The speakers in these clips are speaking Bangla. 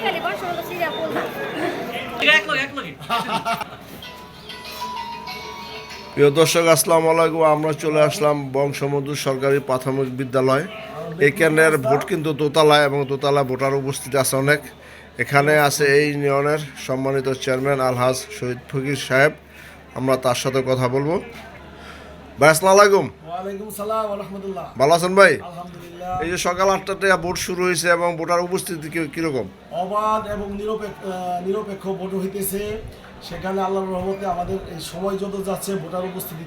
প্রিয় দর্শক আসসালামু আলাইকুম। আমরা চলে আসলাম বংশবন্ধু সরকারি প্রাথমিক বিদ্যালয়। এই কেন্দ্রের ভোট কিন্তু দোতলায় এবং দোতলা ভোটার উপস্থিত আছে অনেক। এখানে আছে এই ইউনিয়নের সম্মানিত চেয়ারম্যান আলহাজ শহীদ ফকির সাহেব। আমরা তার সাথে কথা বলব। ভাই আসসালামু আলাইকুম। ভালো আছেন ভাই? আলহামদুলিল্লাহ। এই যে সকাল আটটাতে ভোট শুরু হয়েছে এবং ভোটার উপস্থিতি কীরকম? অবাধ এবং নিরপেক্ষ নিরপেক্ষ ভোট হইতেছে। সেখানে আল্লাহর রহমতে আমাদের এই সময় যত যাচ্ছে, ভোটার উপস্থিতি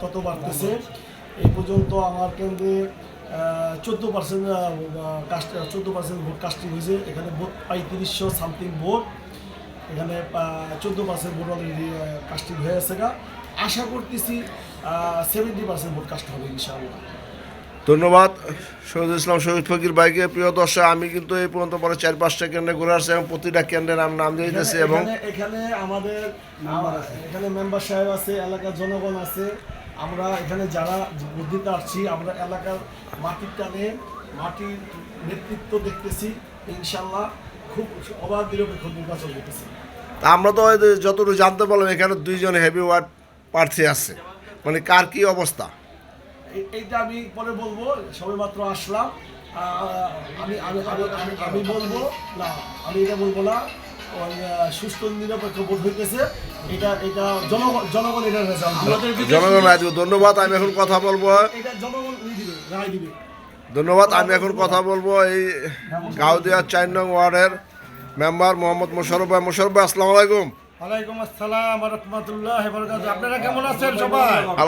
তত বাড়তেছে। এই পর্যন্ত আমার কেন্দ্রে চোদ্দ পার্সেন্ট কাস্ট চোদ্দ পার্সেন্ট ভোট কাস্টিং হয়েছে। এখানে ভোট পঁয়ত্রিশশো সামথিং ভোট। এখানে চোদ্দ পার্সেন্ট ভোট অলরেডি কাস্টিং হয়ে আছে আশা করতেছি সেভেন্টি পার্সেন্ট ভোট কাস্ট হবে, ইনশাআল্লাহ। ধন্যবাদ শহীদ ইসলাম শহীদ ফকির ভাইকে। প্রিয় দর্শক আমি কিন্তু এই পর্যন্ত পরে চার পাঁচটা কেন্দ্রে ঘুরে আসছি এবং প্রতিটা কেন্দ্রের নাম নাম দিয়ে দিতেছি এবং এখানে- আমাদের এখানে মেম্বার সাহেব আছে এলাকার জনগণ আছে। আমরা এখানে যারা বুদ্ধিতে আসছি আমরা এলাকার মাটির টানে মাটির নেতৃত্ব দেখতেছি। ইনশাল্লাহ খুব অবাধ নিরপেক্ষ নির্বাচন দেখতেছি তা আমরা তো যতটুকু জানতে পারলাম এখানে দুইজন হেভি ওয়ার্ড প্রার্থী আছে। মানে কার কি অবস্থা? এইটা আমি পরে বলব সবেমাত্র আসলাম। আমি আমি আমি- আমি- আমি বলব না আমি এটা বলব না। সুস্থ নিরপেক্ষ ভোট হইতেছে। এটা এটা জনগণ জনগণ এটা রেজাল্ট জনগণ রায় দিবে। ধন্যবাদ আমি এখন কথা বলব। এটা জনগণ দিবে রায় দিবে। ধন্যবাদ আমি এখন কথা বলব এই গাউদিয়া চার নং ওয়ার্ডের মেম্বার মোহাম্মদ মোশারফ ভাই। মোশারফ ভাই আসসালামু আলাইকুম। ওয়ালাইকুম আসসালাম রহমতুল্লাহ আপনারা কেমন আছেন সবাই?